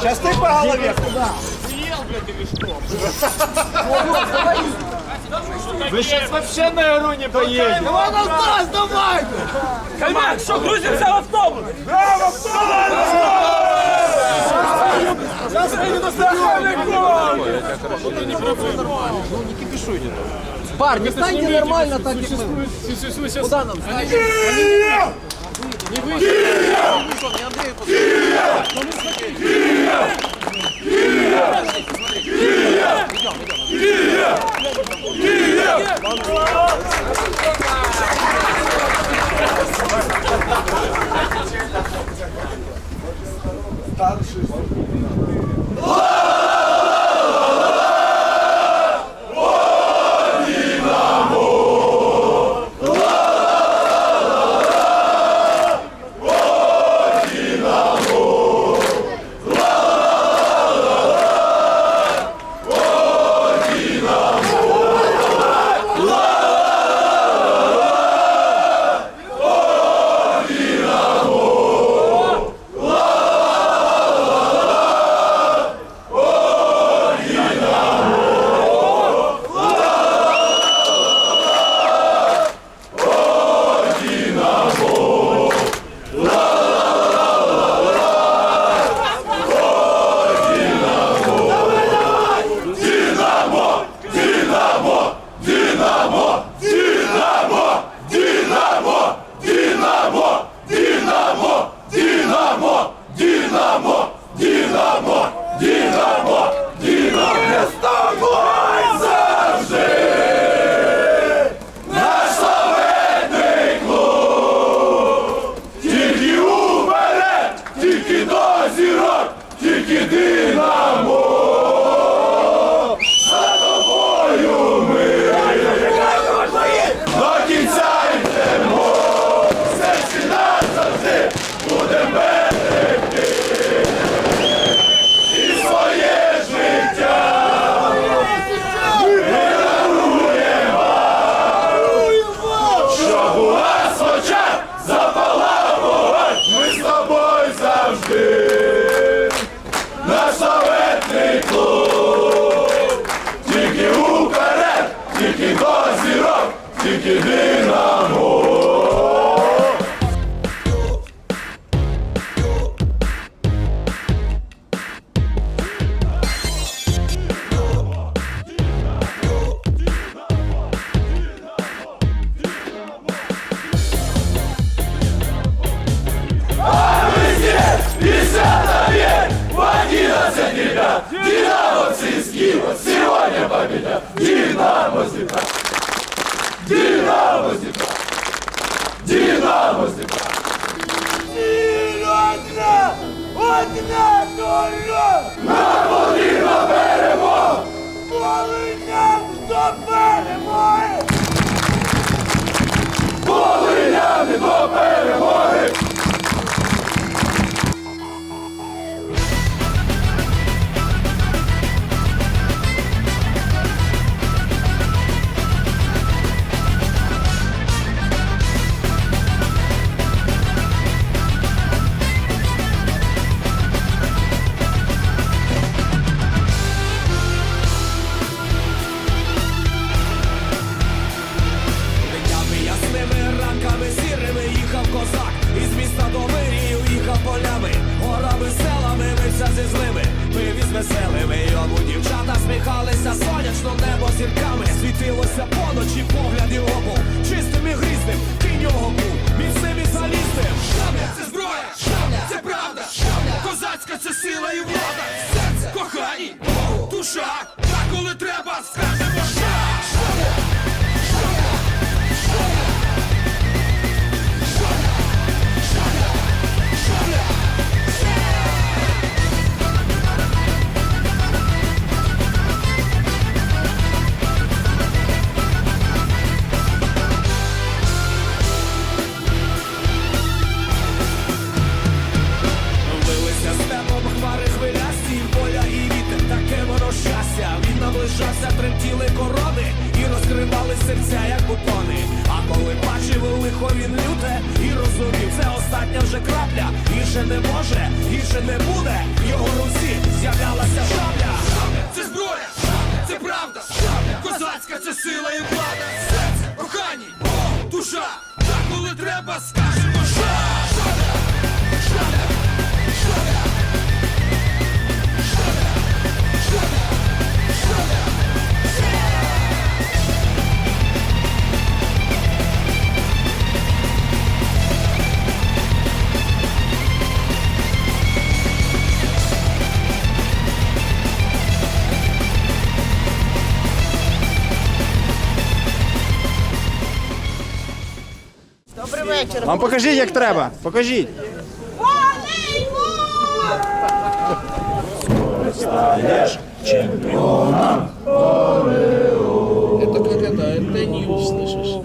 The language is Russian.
Сейчас ты по голове. Съел, блядь, или что? Вы сейчас вообще на Яру не поедете. Давай на нас, давай! Кальмак, что, грузимся в автобус? Да, в автобус! Сейчас мы не доставим! Ну, не кипишуйте. Парни, станьте нормально так, как мы. Куда нам? Не вийшов! Не вийшов, не Андрій Старший Get it in! тільки динамо. Динамо, Динамо, Динамо, Динамо, Динамо, Динамо, Динамо, Динамо, вже крапля. Гірше не може, гірше не буде. В його руці з'являлася шабля. Це зброя, це правда, козацька це сила і влада. Серце, кохані, душа, так коли треба, скажемо ша. Вам покажіть, як треба. Покажіть. Это как это, это не услышишь.